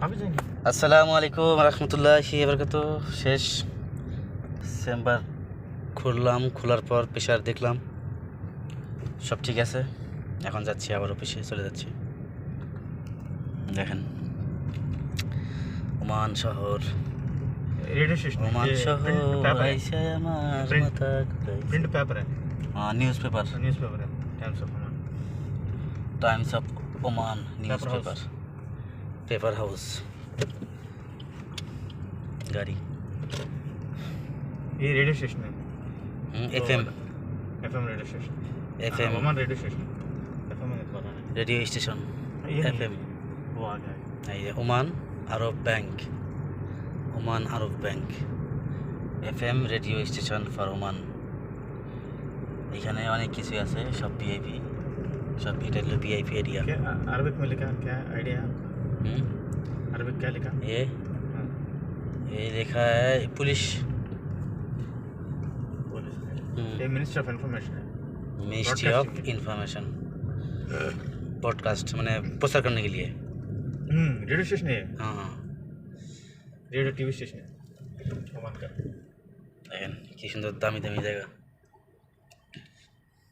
আসসালামু আলাইকুম রহমতুল্লাহ এবারকত শেষ চেম্বার খুললাম খোলার পর প্রেশার দেখলাম। সব ঠিক আছে? এখন যাচ্ছি আবার অফিসে চলে যাচ্ছি। দেখেন। ওমান শহর। ওমান শহর newspaper newspaper Times of Times of Oman newspaper paper house গাড়ি ये रेडियो स्टेशन है F M F M radio station F M Oman radio station F M में पता नहीं রেডিও স্টেশন ये এফ এম नहीं, वो आ गया है। এই যে Oman Arab bank Oman Arab bank F M radio station for Oman এখানে অনেক কিছুই আছে সব ভিআইপি সব এটা হলো ভিআইপি এরিয়া क्या अरबिक में लिखा क्या आइडिया है आपका? হুম अरबिक क्या लिखा এ हाँ, ये लिखा है पुलिस पुलिस ने। हम्म। ये मिनिस्टर ऑफ इंफॉर्मेशन है ministry of Broadcasting. Information podcast मैंने प्रचार करने के लिए हम्म रेडियो स्टेशन है ये। हाँ हाँ रेडियो टीवी स्टेशन है ओमान का দেখেন কি সুন্দর দামি দামি জায়গা